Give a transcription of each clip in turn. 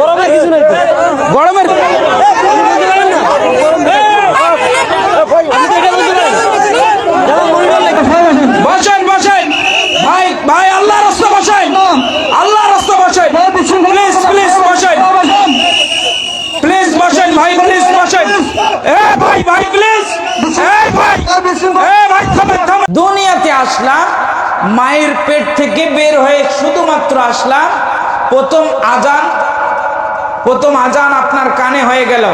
গরমের কিছু নাই তো। গরমের বসেন বসেন। ভাই ভাই আল্লাহ রাস্তা বসেন। আল্লাহ রাস্তা বসেন। প্লিজ প্লিজ বসেন। প্লিজ বসেন ভাই প্লিজ বসেন। এ ভাই ভাই প্লিজ এ ভাই। এ ভাই থামেন থামেন দুনিয়াতে আসলাম মায়ের পেট থেকে বের হয়ে শুধুমাত্র আসলাম প্রথম আজান প্রথম আজান আপনার কানে হয়ে গেল।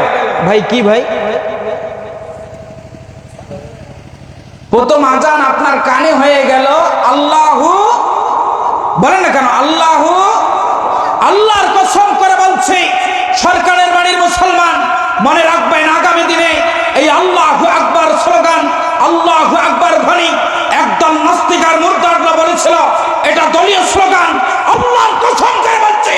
ভাই, কি ভাই? প্রথম আজান আপনার কানে হয়ে গেল, আল্লাহু, বলেন না কেন, আল্লাহু, আল্লাহর কসম করে বলছি, সরকারের বাড়ির মুসলমান, মনে রাখবেন আগামী দিনে এই আল্লাহু আকবার স্লোগান, আল্লাহু আকবার ধ্বনি একদল নাস্তিকার মুরদাররা বলেছিল এটা দলীয় স্লোগান আল্লাহর কসম করে বলছি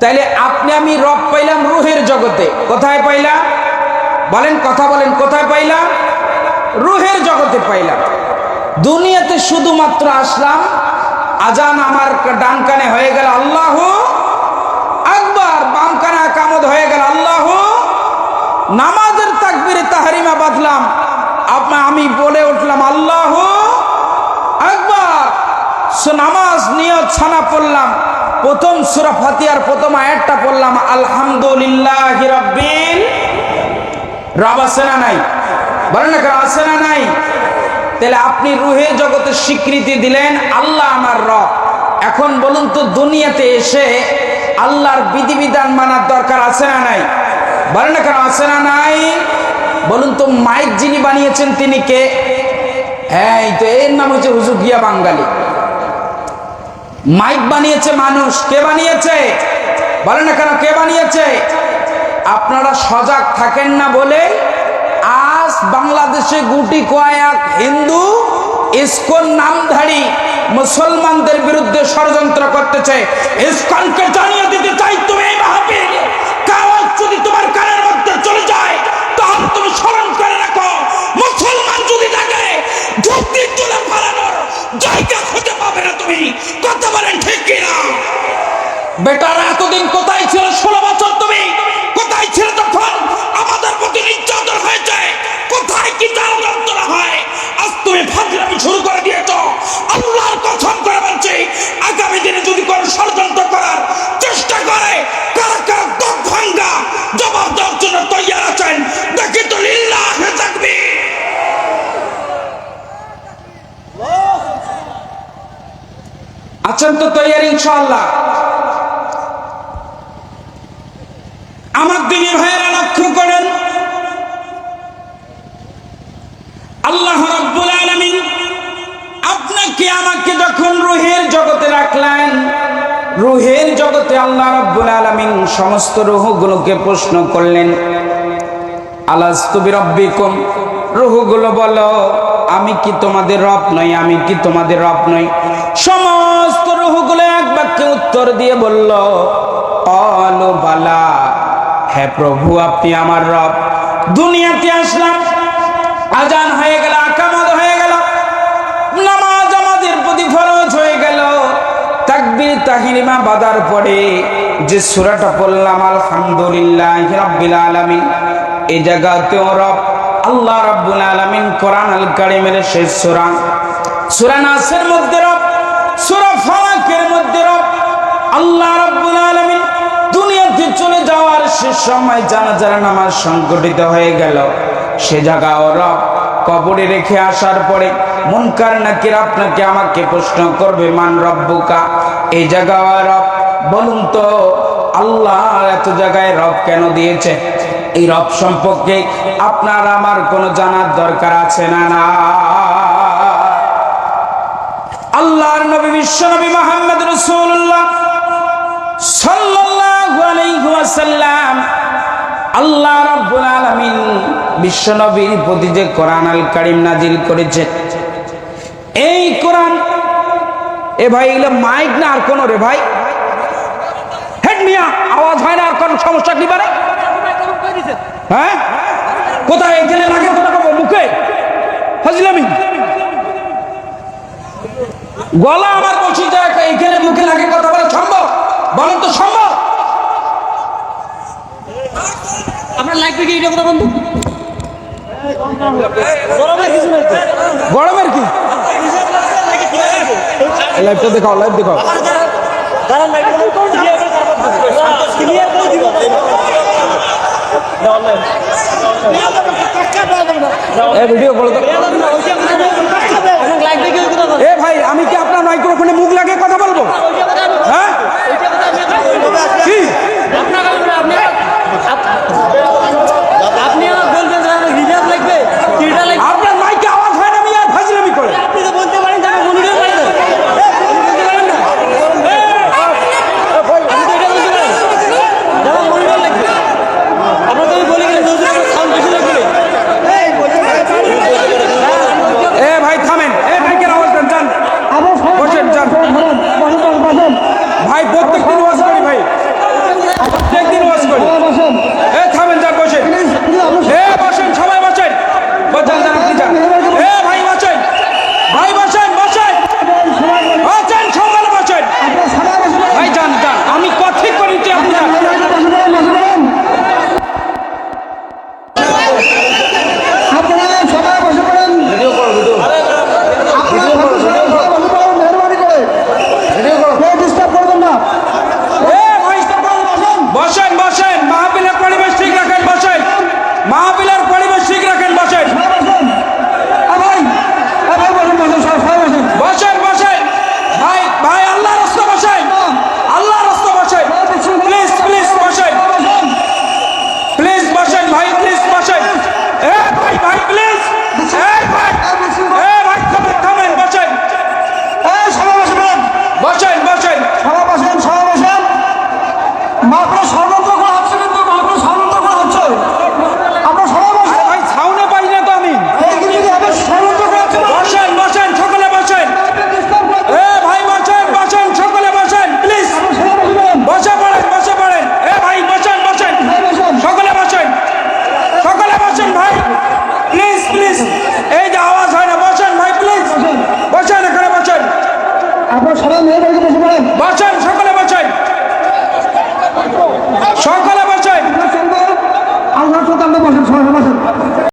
তাইলে আপনি, আমি রব পাইলাম রুহের জগতে। কোথায় পাইলাম? বলেন, কথা বলেন, কোথায় পাইলাম? রুহের জগতে পাইলাম। দুনিয়াতে শুধুমাত্র আসলাম, আজান আমার ডান কানে হয়ে গেল, আল্লাহ আকবার। বাম কানে কামদ হয়ে গেল, আল্লাহ। নামাজের তাকবিরে তাহারিমা বাঁধলাম, আপনা, আমি বলে উঠলাম, আল্লাহ একবার নামাজ নিয়ত ছানা পড়লাম প্রথম সুরা ফাতিয়ার প্রথম আয়াতটা পড়লাম, আলহামদুলিল্লাহ রব্বিল রব আছে না নাই? বলেন না আছে না নাই? তাহলে আপনি রুহে জগতে স্বীকৃতি দিলেন, আল্লাহ আমার রব। এখন বলুন তো, দুনিয়াতে এসে আল্লাহর বিধিবিধান মানার দরকার আছে না নাই? বলেন না কেন আছে না নাই? বলুন তো, মাইক যিনি বানিয়েছেন তিনি কে? হ্যাঁ এই তো এর নাম হচ্ছে হুজুগিয়া বাঙালি। মাইক বানিয়েছে মানুষ। কে বানিয়েছে? বলেন না কেন, কে বানিয়েছে? আপনারা সজাগ থাকেন না বলে আজ বাংলাদেশে গুটি কয়েক হিন্দু ইস্কন নামধারী মুসলমানদের বিরুদ্ধে ষড়যন্ত্র করতেছে। ইস্কনকে জানিয়ে দিতে চাই বেটারা, এতদিন কোথায় ছিল? ষোলো বছর তুমি কোথায় ছিল তখন আমাদের প্রতি নির্যাতন হয়েছে? কোথায় কি যন্ত্রণা হয়? আজ তুমি ফাজলামি শুরু করে দিয়েছ। আল্লাহর কসম করে বলছি, আগামী দিনে যদি কোনো ষড়যন্ত্র করার চেষ্টা করে, কারা কারা দক ভাঙ্গা জবাব দেওয়ার জন্য তৈরি আছেন, দেখি তো লিল্লাহ থাকবি আছেন তো তৈরি ইনশাআল্লাহ। দিনে ভাইয়েরা লক্ষ্য করেন। আল্লাহ রাব্বুল আলামিন আপনাকে, আমাকে যখন রুহের জগতে রাখলেন, রুহের জগতে আল্লাহ রাব্বুল আলামিন সমস্ত রুহগুলোকে প্রশ্ন করলেন রুহগুলো বলো আমি কি তোমাদের রব নই, আমি কি তোমাদের রব নই? সমস্ত রুহগুলো এক বাক্যে উত্তর দিয়ে বলল অলু বালা। হ্যাঁ প্রভু, আপনি আমার রব। দুনিয়াতে আসলাম, আজান হয়ে গেল, আকামত হয়ে গেল, নামাজ আমাদের প্রতি ফরজ হয়ে গেল। তাকবির, তাহিরিমা বাদার পরে যে সূরাটা পড়লাম, আলহামদুলিল্লাহ রাব্বিল আলামিন এই জায়গাতেও রব, আল্লাহ রাব্বুল আলামিন কোরআন আল কারিমের শেষ সূরা সূরা নাসের মধ্যে রব, সূরা ফালাকের মধ্যে রব, আল্লাহ রাব্বুল আলামিন শেষ সময় জানাজার নামাজ সংগঠিত হয়ে গেল। সে জায়গা রব কবরে রেখে আসার পরে, মুনকার নাকির আপনাকে আমাকে প্রশ্ন করবে, মান রব্বুকা? এই জায়গা রব, বলুন তো, আল্লাহ এত জায়গায় রব কেন দিয়েছে? এই রব সম্পর্কে আপনার আমার কোনো জানার দরকার আছে না না? আল্লাহর নবী, বিশ্ব নবী মোহাম্মদ রসুল্লাহ ওয়াসাল্লাম আল্লাহ প্রতি যে কোরআন আল কারিম করেছে, এই কোরআন, এ ভাই এগুলো মাইক না আর রে ভাই? আওয়াজ হয় না আর সমস্যা কি পারে হ্যাঁ? কোথায়? গেলে লাগে মুখে? হাজলামি গলা আমার বলছি এইখানে মুখে লাগে কথা বলা সম্ভব? বলেন তো সম্ভব। আপনার লাগবে কি এটা বন্ধু গরমের কি? দেখাও লাইভ দেখাও। ভাই আমি কি আপনার মাইক্রোফোনে মুখ লাগিয়ে কথা বলব? อัพ